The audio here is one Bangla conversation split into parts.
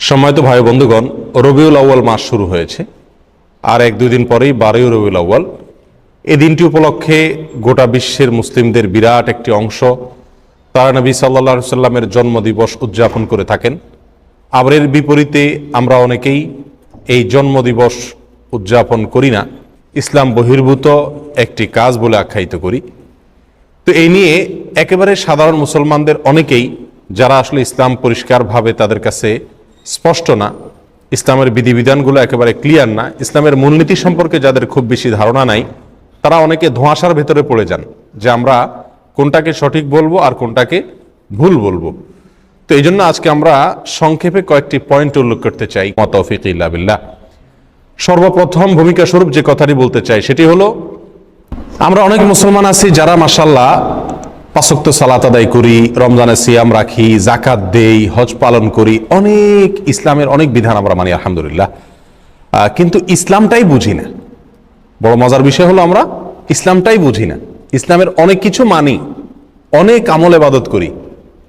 সম্মানিত ভাই বন্ধুগণ, রবিউল আউ্য়াল মাস শুরু হয়েছে। আর এক দুই দিন পরেই বারোই রবিউল আউ্য়াল। এই দিনটি উপলক্ষে গোটা বিশ্বের মুসলিমদের বিরাট একটি অংশ তারা নবী সাল্লা সাল্লামের জন্মদিবস উদযাপন করে থাকেন। আবার এর বিপরীতে আমরা অনেকেই এই জন্মদিবস উদযাপন করি না। ইসলাম বহির্ভূত একটি কাজ বলে আখ্যায়িত করি। তো এই নিয়ে একেবারে সাধারণ মুসলমানদের অনেকেই, যারা আসলে ইসলাম পরিষ্কারভাবে তাদের কাছে স্পষ্ট না, ইসলামের বিধিবিধানগুলো একেবারে ক্লিয়ার না, ইসলামের মূলনীতি সম্পর্কে যাদের খুব বেশি ধারণা নাই, তারা অনেকে ধোঁয়াশার ভেতরে পড়ে যান যে আমরা কোনটাকে সঠিক বলব আর কোনটাকে ভুল বলব। তো এই জন্য আজকে আমরা সংক্ষেপে কয়েকটি পয়েন্ট উল্লেখ করতে চাই। মতফিক ইল্লা বিল্লাহ। সর্বপ্রথম ভূমিকা স্বরূপ যে কথাটি বলতে চাই সেটি হলো, আমরা অনেক মুসলমান আছি যারা মাসাল্লাহ পাঁচক্ত সালাত আদায় করি, রমজানে সিয়াম রাখি জাকাত দেই, হজ পালন করি, অনেক ইসলামের অনেক বিধান আমরা মানি, আলহামদুলিল্লাহ। কিন্তু ইসলামটাই বুঝি না। বড় মজার বিষয় হলো আমরা ইসলামটাই বুঝি না। ইসলামের অনেক কিছু মানি, অনেক আমল এবাদত করি,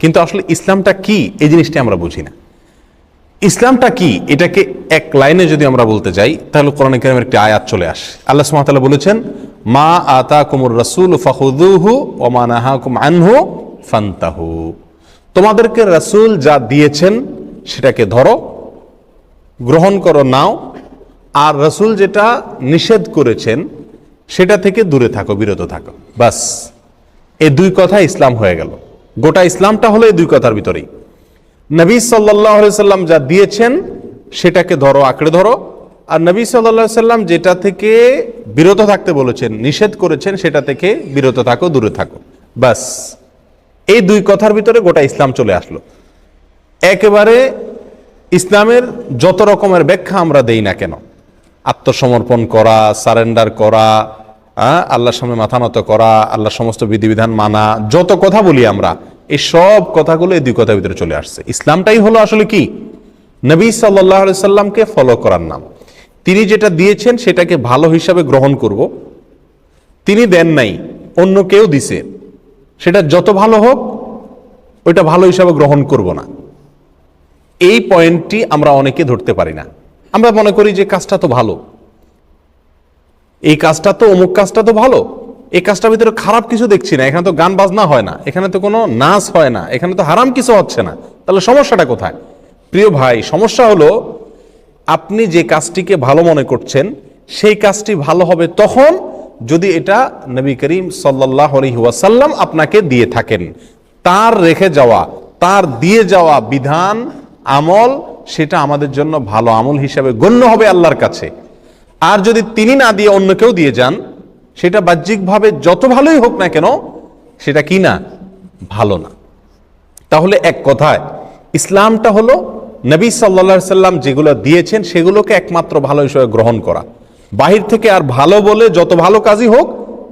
কিন্তু আসলে ইসলামটা কি, এই জিনিসটি আমরা বুঝি না। ইসলামটা কি, এটাকে এক লাইনে যদি আমরা বলতে যাই, তাহলে কোরআন কারিমের একটি আয়াত চলে আসে। আল্লাহ সুবহানাহু বলেছেন মা আতা কুমুর রাসূল ফাখুযুহু ওয়া মা নাহাকুম আনহু ফান্তাহু। তোমাদেরকে রসুল যা দিয়েছেন সেটাকে ধরো, গ্রহণ করো নাও, আর রসুল যেটা নিষেধ করেছেন সেটা থেকে দূরে থাকো, বিরত থাকো। বাস, এই দুই কথা ইসলাম হয়ে গেল। গোটা ইসলামটা হলো এই দুই কথার ভিতরেই। নবী সাল্লাহ সাল্লাম যা দিয়েছেন সেটাকে ধরো, আঁকড়ে ধরো আর নবী সাল্লাহ সাল্লাম যেটা থেকে বিরত থাকতে বলেছেন, নিষেধ করেছেন, সেটা থেকে বিরত থাকো, দূরে থাকো। বাস। এই দুই কথার ভিতরে গোটা ইসলাম চলে আসলো। একেবারে ইসলামের যত রকমের ব্যাখ্যা আমরা দেই না কেন? আত্মসমর্পণ করা, সারেন্ডার করা আল্লাহর সামনে মাথা নত করা আল্লাহ সমস্ত বিধিবিধান মানা, যত কথা বলি আমরা, এই সব কথাগুলো এই দুই কথার ভিতরে চলে আসছে। ইসলামটাই হলো আসলে কি? নবী সাল্লাহ সাল্লামকে ফলো করার নাম। তিনি যেটা দিয়েছেন সেটাকে ভালো হিসাবে গ্রহণ করব। তিনি দেন নাই, অন্য কেউ দিছে। সেটা যত ভালো হোক, ওইটা ভালো হিসাবে গ্রহণ করব না। এই পয়েন্টটি আমরা অনেকে ধরতে পারি না। আমরা মনে করি যে কাজটা তো ভালো। এই কাজটা তো, অমুক কাজটা তো ভালো। এই কাজটার ভিতরে খারাপ কিছু দেখছি না। এখানে তো গান বাজনা হয় না। এখানে তো কোনো নাচ হয় না। এখানে তো হারাম কিছু হচ্ছে না। তাহলে সমস্যাটা কোথায়? প্রিয় ভাই, সমস্যা হলো আপনি যে কাজটিকে ভালো মনে করছেন, সেই কাজটি ভালো হবে তখন যদি এটা নবী করিম সাল্লাহ আপনাকে দিয়ে থাকেন। তার রেখে যাওয়া, তার দিয়ে যাওয়া বিধান, আমল, সেটা আমাদের জন্য ভালো আমল হিসাবে গণ্য হবে আল্লাহর কাছে। আর যদি তিনি না দিয়ে অন্য কেউ দিয়ে যান, সেটা বাহ্যিকভাবে যত ভালোই হোক না কেন, সেটা কি না? ভালো না। তাহলে এক কথায়, ইসলামটা হলো নবী সাল্লা সাল্লাম যেগুলো দিয়েছেন সেগুলোকে একমাত্র ভালো হিসেবে গ্রহণ করা। বাহির থেকে আর ভালো বলে যত ভালো কাজই হোক,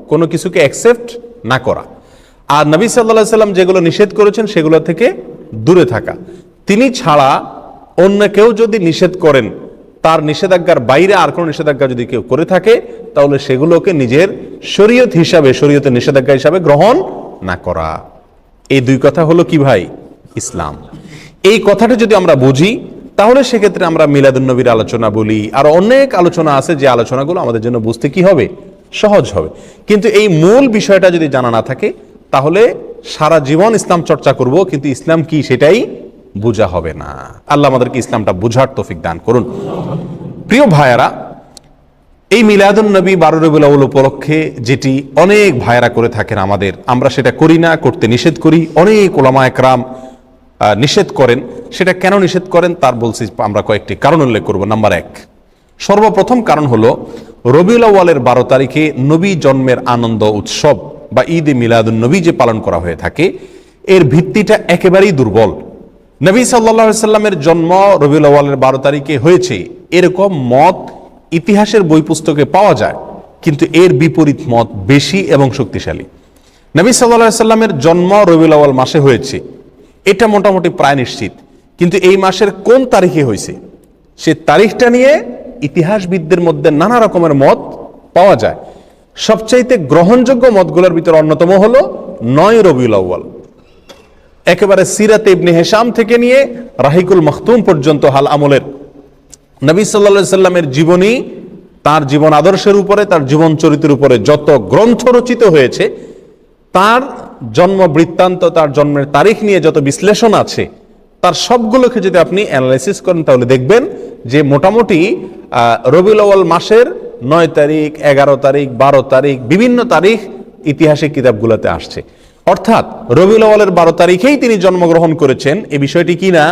কোনো কিছুকে অ্যাকসেপ্ট না করা। আর নবী সাল্লাহ সাল্লাম যেগুলো নিষেধ করেছেন সেগুলো থেকে দূরে থাকা। তিনি ছাড়া অন্য কেউ যদি নিষেধ করেন, তার নিষেধাজ্ঞার বাইরে আর কোনো নিষেধাজ্ঞা যদি কেউ করে থাকে, তাহলে সেগুলোকে নিজের শরীয়ত হিসাবে, শরীয়তের নিষেধাজ্ঞা হিসাবে গ্রহণ না করা। এই দুই কথা হলো কি ভাই? ইসলাম। এই কথাটা যদি আমরা বুঝি, তাহলে সেক্ষেত্রে আমরা মিলাদুন্নবীর আলোচনা বলি। আর অনেক আলোচনা আছে যে আলোচনাগুলো আমাদের জন্য বুঝতে কি হবে? সহজ হবে। কিন্তু এই মূল বিষয়টা যদি জানা না থাকে, তাহলে সারা জীবন ইসলাম চর্চা করব, কিন্তু ইসলাম কি সেটাই বোঝা হবে না। আল্লাহ আমাদেরকে ইসলামটা বুঝার তৌফিক দান করুন। প্রিয় ভাইয়ারা, এই মিলাদুন নবী বারো রবিউল উপলক্ষে যেটি অনেক ভাইয়েরা করে থাকেন আমাদের, আমরা সেটা করি না, করতে নিষেধ করি। অনেক ওলামা একরাম নিষেধ করেন, সেটা কেন নিষেধ করেন তার বলছি আমরা কয়েকটি কারণ উল্লেখ করব। নাম্বার এক, সর্বপ্রথম কারণ হলো, রবিউল আউ্য়ালের বারো তারিখে নবী জন্মের আনন্দ উৎসব বা ঈদ এ মিলাদুন নবী যে পালন করা হয়ে থাকে, এর ভিত্তিটা একেবারেই দুর্বল। নবী সাল্লা সাল্লামের জন্ম রবিউল আউ্য়ালের বারো তারিখে হয়েছে। এরকম মত ইতিহাসের বই পুস্তকে পাওয়া যায়, কিন্তু এর বিপরীত মত বেশি এবং শক্তিশালী। নবী সাল্লা সাল্লামের জন্ম রবিউল আউ্য়াল মাসে হয়েছে। এটা মোটামুটি প্রায় নিশ্চিত। কিন্তু এই মাসের কোন তারিখে হয়েছে, সে তারিখটা নিয়ে ইতিহাসবিদদের মধ্যে নানা রকমের মত পাওয়া যায়। সবচাইতে গ্রহণযোগ্য মতগুলোর ভিতরে অন্যতম হলো নয় রবিউল আউ্য়াল। একেবারে সিরাতে ইবনে হেশাম থেকে নিয়ে রাহিকুল মখতুম পর্যন্ত হাল আমলের। নবী সাল্লা সাল্লামের জীবনী, তার জীবন আদর্শের উপরে, তার জীবন চরিত্রের উপরে যত গ্রন্থ রচিত হয়েছে তার জন্ম বৃত্তান্ত, তার জন্মের তারিখ নিয়ে যত বিশ্লেষণ আছে, তার সবগুলোকে যদি আপনি অ্যানালাইসিস করেন, তাহলে দেখবেন যে মোটামুটি রবিউল আউয়াল মাসের নয় তারিখ, এগারো তারিখ, বারো তারিখ, বিভিন্ন তারিখ ইতিহাসের কিতাবগুলোতে আসছে। অর্থাৎ রবিউল আউয়ালের বারো তারিখেই তিনি জন্মগ্রহণ করেছেন, এ বিষয়টি কি না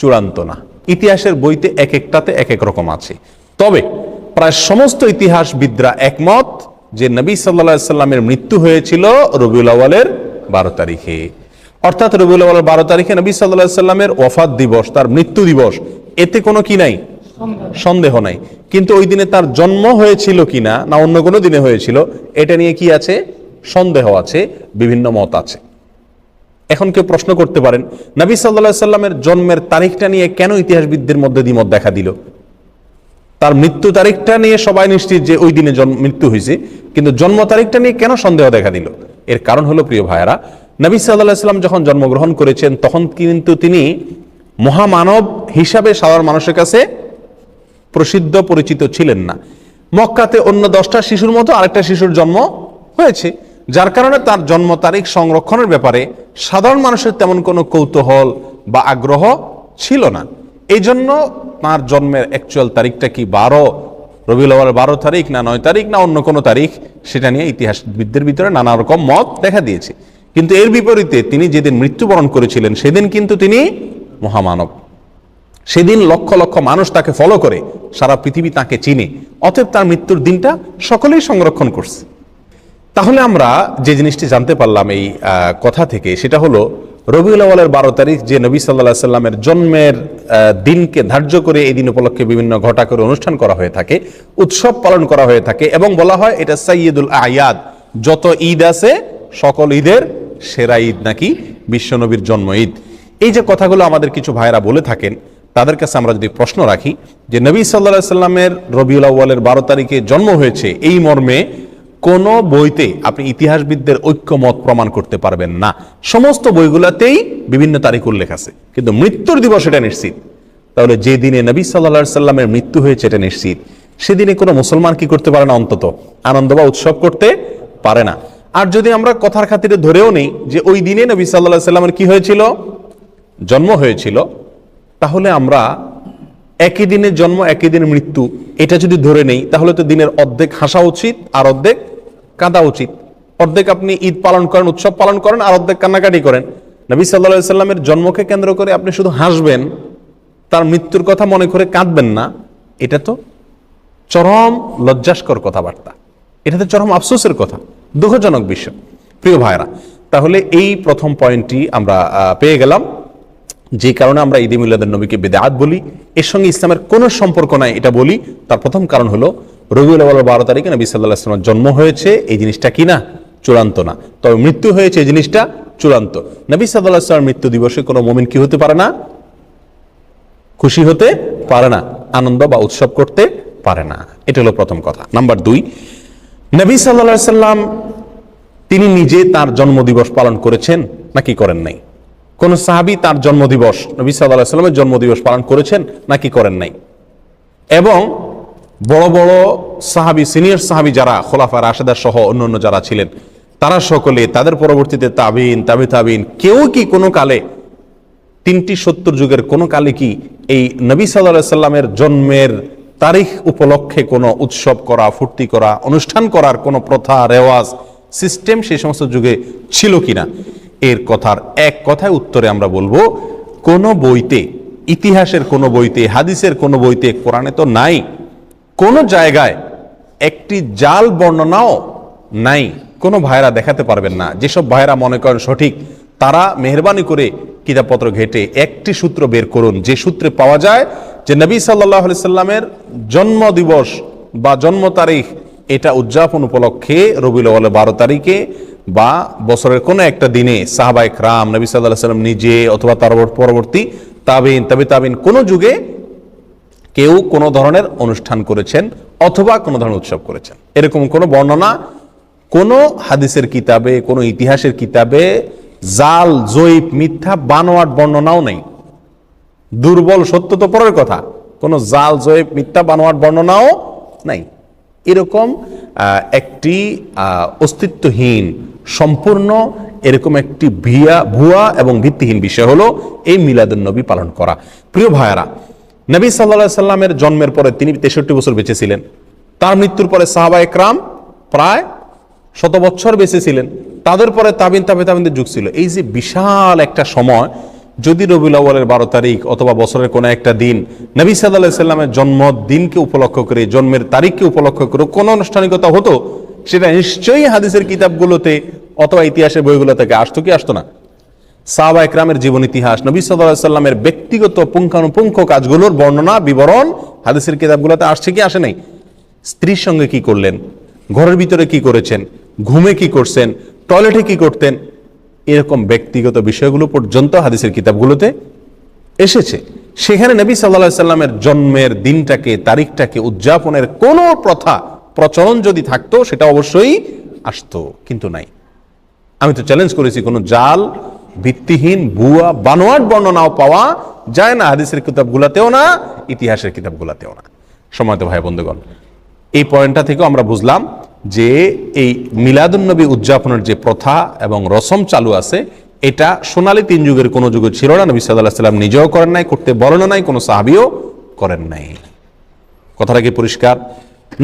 চূড়ান্ত না। ইতিহাসের বইতে এক একটাতে এক এক রকম আছে। তবে প্রায় সমস্ত ইতিহাসবিদরা একমত যে নবী সাল্লা সাল্লামের মৃত্যু হয়েছিল রবিউল আওয়ালের বারো তারিখে। অর্থাৎ রবিউল আওয়ালের বারো তারিখে নবী সাল্লাহ সাল্লামের ওফাত দিবস, তার মৃত্যু দিবস, এতে কোনো কি নাই? সন্দেহ নাই। কিন্তু ওই দিনে তার জন্ম হয়েছিল কিনা, না অন্য কোনো দিনে হয়েছিল, এটা নিয়ে কি আছে? সন্দেহ আছে, বিভিন্ন মত আছে। এখন কেউ প্রশ্ন করতে পারেন, নবী সাল্লাহ সাল্লামের জন্মের তারিখটা নিয়ে কেন ইতিহাসবিদদের মধ্যে দ্বিমত দেখা দিল? তার মৃত্যু তারিখটা নিয়ে সবাই নিশ্চিত যে ওই দিনে মৃত্যু হয়েছে। কিন্তু জন্ম তারিখটা নিয়ে কেন সন্দেহ দেখা দিল? এর কারণ হলো, প্রিয় ভাইয়েরা, নবী সাল্লাহ সাল্লাম যখন জন্মগ্রহণ করেছেন, তখন কিন্তু তিনি মহামানব হিসাবে সাধারণ মানুষের কাছে প্রসিদ্ধ, পরিচিত ছিলেন না। মক্কাতে অন্য দশটা শিশুর মতো আরেকটা শিশুর জন্ম হয়েছে, যার কারণে তার জন্ম তারিখ সংরক্ষণের ব্যাপারে সাধারণ মানুষের তেমন কোনো কৌতূহল বা আগ্রহ ছিল না। এই জন্য তাঁর জন্মের অ্যাকচুয়াল তারিখটা কি বারো? আওয়াল বারো তারিখ না নয় তারিখ না অন্য কোনো তারিখ? সেটা নিয়ে ইতিহাসবিদদের ভিতরে নানা রকম মত দেখা দিয়েছে। কিন্তু এর বিপরীতে তিনি যেদিন মৃত্যুবরণ করেছিলেন, সেদিন কিন্তু তিনি মহামানব। সেদিন লক্ষ লক্ষ মানুষ তাকে ফলো করে, সারা পৃথিবী তাকে চিনে। অতএব তার মৃত্যুর দিনটা সকলেই সংরক্ষণ করছে। তাহলে আমরা যে জিনিসটি জানতে পারলাম এই কথা থেকে, সেটা হলো রবিউল আওয়ালের বারো তারিখ, যে নবী সাল্লাহ সাল্লামের জন্মের দিনকে ধার্য করে এই দিন উপলক্ষে বিভিন্ন ঘটা করে অনুষ্ঠান করা হয়ে থাকে, উৎসব পালন করা হয়ে থাকে এবং বলা হয় এটা সাইয়দুল আয়াদ। যত ঈদ আছে, সকল ঈদের সেরা ঈদ নাকি বিশ্বনবীর জন্ম ঈদ। এই যে কথাগুলো আমাদের কিছু ভাইরা বলে থাকেন, তাদের কাছে আমরা যদি প্রশ্ন রাখি, যে নবী সাল্লাহ সাল্লামের রবিউল আউ্বালের বারো তারিখে জন্ম হয়েছে এই মর্মে কোন বইতে আপনি ইতিহাসবিদদের ঐক্যমত প্রমাণ করতে পারবেন না। সমস্ত বইগুলোতেই বিভিন্ন তারিখ উল্লেখ আছে। কিন্তু মৃত্যুর দিবস এটা নিশ্চিত। তাহলে যে দিনে নবী সাল্লা সাল্লামের মৃত্যু হয়েছে এটা নিশ্চিত। সেদিনে কোনো মুসলমান কি করতে পারে না অন্তত? আনন্দ বা উৎসব করতে পারে না। আর যদি আমরা কথার খাতিরে ধরেও নেই যে ওই দিনে নবী সাল্লাহ সাল্লামের কি হয়েছিল? জন্ম হয়েছিল। তাহলে আমরা একই দিনে জন্ম, একই দিনে মৃত্যু, এটা যদি ধরে নেই, তাহলে তো দিনের অর্ধেক হাসা উচিত আর অর্ধেক কাঁদা উচিত। অর্ধেক আপনি ঈদ পালন করেন, উৎসব পালন করেন, আর অর্ধেক কান্নাকাটি করেন। নবী সাল্লা সাল্লামের জন্মকে কেন্দ্র করে আপনি শুধু হাসবেন, তার মৃত্যুর কথা মনে করে কাঁদবেন না। এটা তো চরম লজ্জাস্কর কথাবার্তা। এটাতে চরম আফসোসের কথা, দুঃখজনক বিষয়। প্রিয় ভাইরা তাহলে এই প্রথম পয়েন্টটি আমরা পেয়ে গেলাম। যে কারণে আমরা ঈদ মিলাদের নবীকে বেদাত বলি। এর সঙ্গে ইসলামের কোনো সম্পর্ক নাই, এটা বলি। তার প্রথম কারণ হলো রবিউল আওয়াল বারো তারিখে নবী সাল্লাহ জন্ম হয়েছে, এই জিনিসটা কি না? চূড়ান্ত না। তবে মৃত্যু হয়েছে, এই জিনিসটা চূড়ান্ত। নবী সাল্লাহ মৃত্যু দিবসে কোনো মমিন কি হতে পারে না? খুশি হতে পারে না। আনন্দ বা উৎসব করতে পারে না। এটা হলো প্রথম কথা। নাম্বার দুই, নবী সাল্লা সাল্লাম তিনি নিজে তার জন্মদিবস পালন করেছেন নাকি করেন নাই? কোন সাহাবি তার জন্মদিবস, নবী সাল্লাহ সাল্লামের জন্মদিবস পালন করেছেন নাকি করেন নাই? এবং বড় বড় সাহাবি, সিনিয়র সাহাবি যারা, খোলাফা রাশেদার সহ অন্যান্য যারা ছিলেন, তারা সকলে তাদের পরবর্তীতে তাবিন, তাবি তাবিন, কেউ কি কোনো কালে, তিনটি সত্তর যুগের কোনো কালে কি এই নবী সাল্লামের জন্মের তারিখ উপলক্ষে কোনো উৎসব করা, ফুর্তি করা, অনুষ্ঠান করার কোনো প্রথা, রেওয়াজ, সিস্টেম সেই সমস্ত যুগে ছিল কিনা? এর কথার এক কথায় উত্তরে আমরা বলব, কোনো বইতে, ইতিহাসের কোনো বইতে, হাদিসের কোনো বইতে কোরআনে তো নাই। কোনো জায়গায় একটি জাল বর্ণনাও নাই। কোনো ভাইরা দেখাতে পারবেন না। যেসব ভাইরা মনে করেন সঠিক, তারা মেহরবানি করে কিতাবপত্র ঘেটে একটি সূত্র বের করুন। যে সূত্রে পাওয়া যায় যে নবী সাল্লাহ সাল্লামের জন্ম দিবস বা জন্ম তারিখ এটা উদযাপন উপলক্ষে রবিউল আউয়াল বারো তারিখে বা বছরের কোনো একটা দিনে সাহাবাইক রাম নবী সাল্লাহ সাল্লাম নিজে অথবা তার পরবর্তী তাবিন তবে তাবিন কোনো যুগে কেউ কোনো ধরনের অনুষ্ঠান করেছেন অথবা কোনো ধরনের উৎসব করেছেন। এরকম কোনো বর্ণনা কোনো হাদিসের কিতাবে, কোনো ইতিহাসের কিতাবে জাল, জৈব, মিথ্যা, বানোয়াট বর্ণনাও নেই। দুর্বল সত্য তো পরের কথা। কোনো জাল, জৈব, মিথ্যা, বানোয়াট বর্ণনাও নাই। এরকম একটি অস্তিত্বহীন, সম্পূর্ণ এরকম একটি ভিয়া, ভুয়া এবং ভিত্তিহীন বিষয় হলো এই মিলাদুন নবী পালন করা। প্রিয় ভাইয়ারা নবী সাল্লাহ সাল্লামের জন্মের পরে তিনি তেষট্টি বছর বেঁচে ছিলেন। তার মৃত্যুর পরে সাহাবা একরাম প্রায় শত বছর বেঁচে ছিলেন। তাদের পরে তাবিন তাবে তাবিনদের যুগ ছিল। এই যে বিশাল একটা সময়, যদি রবিউল আউ্বালের বারো তারিখ অথবা বছরের কোনো একটা দিন নবী সাল্লাহ সাল্লামের জন্মদিনকে উপলক্ষ করে, জন্মের তারিখকে উপলক্ষ করে কোনো আনুষ্ঠানিকতা হতো, সেটা নিশ্চয়ই হাদিসের কিতাবগুলোতে অথবা ইতিহাসের বইগুলো থেকে আসতো কি আসতো না? সাহাবা একরামের জীবন ইতিহাস। নবী সাল্লামের ব্যক্তিগত পুঙ্খানুপুঙ্খ কাজগুলোর বর্ণনা, বিবরণ হাদিসের কিতাবগুলোতে আসছে কি, আসে নাই? স্ত্রীর সঙ্গে কি করলেন? ঘরের ভিতরে কি করেছেন? ঘুমে কি করছেন? টয়লেটে কি করতেন? এরকম ব্যক্তিগত বিষয়গুলো পর্যন্ত হাদিসের কিতাবগুলোতে এসেছে। সেখানে নবী সাল্লা সাল্লামের জন্মের দিনটাকে, তারিখটাকে, উদযাপনের কোনো প্রথা, প্রচলন যদি থাকতো, সেটা অবশ্যই আসতো, কিন্তু নাই। আমি তো চ্যালেঞ্জ করেছি কোনো জাল ভিত্তিহীন ভুয়া বানোয়াট বর্ণনাও পাওয়া যায় না, হাদিসের কিতাবগুলাতেও না, ইতিহাসের কিতাবগুলাতেও না। সময়ত ভাই বন্ধুগণ, এই পয়েন্টটা থেকেও আমরা বুঝলাম যে এই মিলাদুন্নবী উদযাপনের যে প্রথা এবং রসম চালু আছে, এটা সোনালী তিন যুগের কোনো যুগে ছিল না, নবী সাল্লাহ সাল্লাম নিজেও করেন নাই, করতে বলেন নাই, কোনো সাহাবিও করেন নাই। কথাটা কি পরিষ্কার?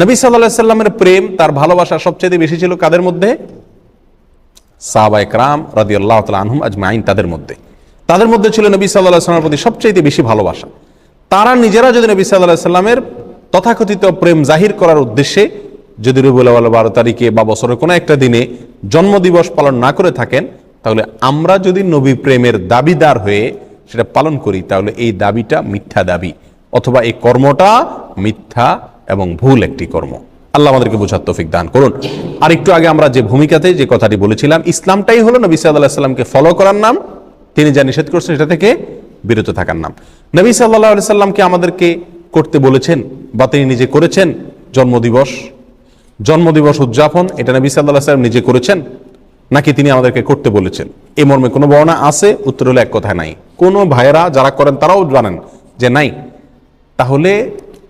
নবী সাল্লাহ সাল্লামের প্রেম, তার ভালোবাসা সবচেয়ে বেশি ছিল কাদের মধ্যে? সাহাবা একরাম রাদি আল্লাহ তালা আনহুম আজমাইন তাদের মধ্যে। তাদের মধ্যে ছিল নবী সাল্লাহ সাল্লামের প্রতি সবচেয়ে বেশি ভালোবাসা। তারা নিজেরা যদি নবী সাল্লাহ সাল্লামের তথাকথিত প্রেম জাহির করার উদ্দেশ্যে যদি রবিউল বারো তারিখে বা বছরের কোনো একটা দিনে জন্মদিবস পালন না করে থাকেন, তাহলে আমরা যদি নবী প্রেমের দাবিদার হয়ে সেটা পালন করি, তাহলে এই দাবিটা মিথ্যা দাবি অথবা এই কর্মটা মিথ্যা এবং ভুল একটি কর্ম। আল্লাহ আমাদেরকে বোঝার তৌফিক দান করুন। আর একটু আগে আমরা যে ভূমিকাতে যে কথাটি বলেছিলাম, ইসলামটাই হলো নবী সাল্লাহ সাল্লামকে ফলো করার নাম, তিনি যা নিষেধ করছেন সেটা থেকে বিরত থাকার নাম। নবী সাল্লাহ সাল্লামকে আমাদেরকে করতে বলেছেন বা তিনি নিজে করেছেন জন্মদিবস জন্মদিবস উদযাপন, এটা নবী সাল্লাহ সাল্লাম নিজে করেছেন নাকি তিনি আমাদেরকে করতে বলেছেন? এ মর্মে কোনো বর্ণনা আছে, উত্তর হলো এক কথা নাই। কোনো ভাইয়েরা যারা করেন তারাও জানেন যে নাই। তাহলে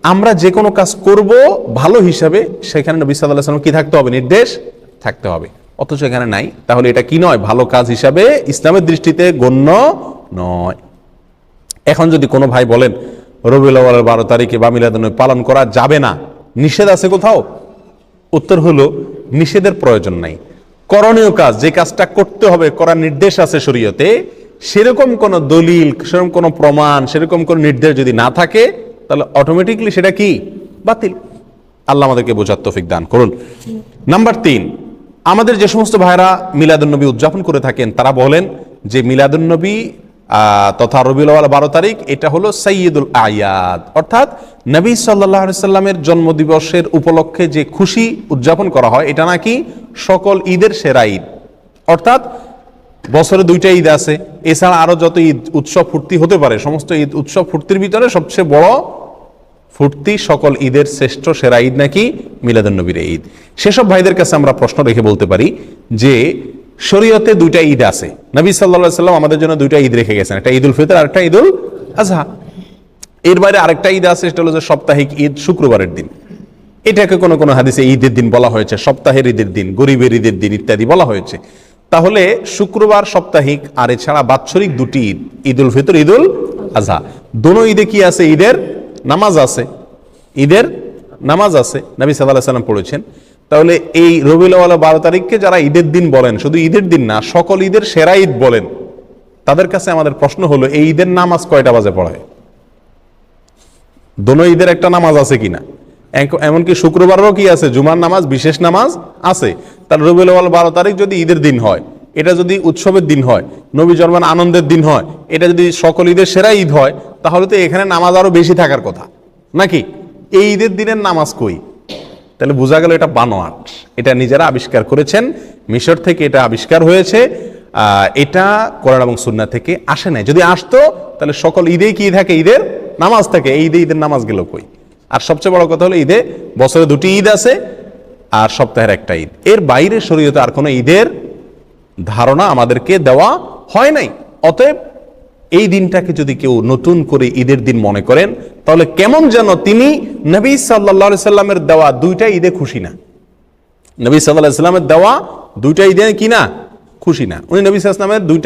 আমরা যে কোনো কাজ করব ভালো হিসাবে, সেখানে নবী সাল্লাহ সাল্লাম কি থাকতে হবে? নির্দেশ থাকতে হবে। অথচ এখানে নাই। তাহলে এটা কি নয়? ভালো কাজ হিসাবে ইসলামের দৃষ্টিতে গণ্য নয়। এখন যদি কোনো ভাই বলেন, রবিউল আউয়ালের বারো তারিখে বা মিলাদুন পালন করা যাবে না, নিষেধ আছে কোথাও? উত্তর হলো, নিষেধের প্রয়োজন নাই। করণীয় কাজ, যে কাজটা করতে হবে, করার নির্দেশ আছে শরীয়তে, সেরকম কোনো দলিল, সেরকম কোনো প্রমাণ, সেরকম কোনো নির্দেশ যদি না থাকে তাহলে অটোমেটিকলি সেটা কি? বাতিল। আল্লাহ আমাদেরকে বোঝার তৌফিক দান করুন। নাম্বার তিন, আমাদের যে সমস্ত ভাইরা মিলাদুন্নবী উদযাপন করে থাকেন, তারা বলেন যে মিলাদুন্নবী তথা রবিউল বারো তারিখ, এটা হলো সৈয়দুল আয়াদ। অর্থাৎ নবী সাল্লাহ সাল্লামের জন্মদিবসের উপলক্ষে যে খুশি উদযাপন করা হয়, এটা নাকি সকল ঈদের সেরা ঈদ। অর্থাৎ বছরে দুইটা ঈদ আছে। এছাড়া আরও যত ঈদ, উৎসব, ফুর্তি হতে পারে, সমস্ত ঈদ, উৎসব, ফুর্তির ভিতরে সবচেয়ে বড় ফুর্তি সকল ঈদের শ্রেষ্ঠ সেরা ঈদ নাকি মিলাদুন্নবীর ঈদ। সেসব ভাইদের কাছে আমরা প্রশ্ন রেখে বলতে পারি যে শরীয়তে দুইটা ঈদ আছে। নবী সাল্লা সাল্লাম আমাদের জন্য দুইটা ঈদ রেখে গেছেন, একটা ঈদুল ফিতর আর একটা ঈদুল আজহা এর বাইরে আরেকটা ঈদ আছে, সেটা হলো যে সাপ্তাহিক ঈদ, শুক্রবারের দিন। এটাকে কোনো কোনো হাদিসে ঈদের দিন বলা হয়েছে, সপ্তাহের ঈদের দিন, গরিবের ঈদের দিন ইত্যাদি বলা হয়েছে। তাহলে শুক্রবার সাপ্তাহিক আর এছাড়া বাৎসরিক দুটি ঈদ, ঈদুল ফিতর, ঈদুল আজহা দোনো ঈদে কি আছে? ঈদের নামাজ আছে। ঈদের নামাজ আছে। নবী সাল্লাহ সাল্লাম পড়েছেন। তাহলে এই রবিউল আওয়াল বারো তারিখকে যারা ঈদের দিন বলেন, শুধু ঈদের দিন না, সকল ঈদের সেরা ঈদ বলেন, তাদের কাছে আমাদের প্রশ্ন হলো, এই ঈদের নামাজ কয়টা বাজে পড়ায়? দোনো ঈদের একটা নামাজ আছে কিনা? এমনকি শুক্রবারও কি আছে? জুমার নামাজ, বিশেষ নামাজ আছে। তার আউয়াল বারো তারিখ যদি ঈদের দিন হয়, এটা যদি উৎসবের দিন হয়, নবী জন্মান আনন্দের দিন হয়, এটা যদি সকল ঈদের সেরা ঈদ হয়, তাহলে তো এখানে নামাজ আরও বেশি থাকার কথা। নাকি? এই ঈদের দিনের নামাজ কই? তাহলে বোঝা গেল এটা বানোয়াট। এটা নিজেরা আবিষ্কার করেছেন। মিশর থেকে এটা আবিষ্কার হয়েছে। এটা কোরআন এবং সুন্না থেকে আসে নাই। যদি আসতো, তাহলে সকল ঈদেই কি থাকে? ঈদের নামাজ থাকে। এই ঈদে ঈদের নামাজ গেল কই? আর সবচেয়ে বড় কথা হলো ঈদে বছরে দুটি ঈদ আছে আর সপ্তাহের একটা ঈদ। এর বাইরে শরীয়তে আর কোনো ঈদের ধারণা আমাদেরকে দেওয়া হয় নাই। অতএব এই দিনটাকে যদি কেউ নতুন করে ঈদের দিন মনে করেন, তাহলে কেমন যেন তিনি নবী সাল্লা সাল্লামের দেওয়া দুইটা ঈদে খুশি না। নবী সাল্লাহ সাল্লামের দেওয়া দুইটা ঈদে কি না? খুশি না। উনি নবী সাল্লামের দুইটা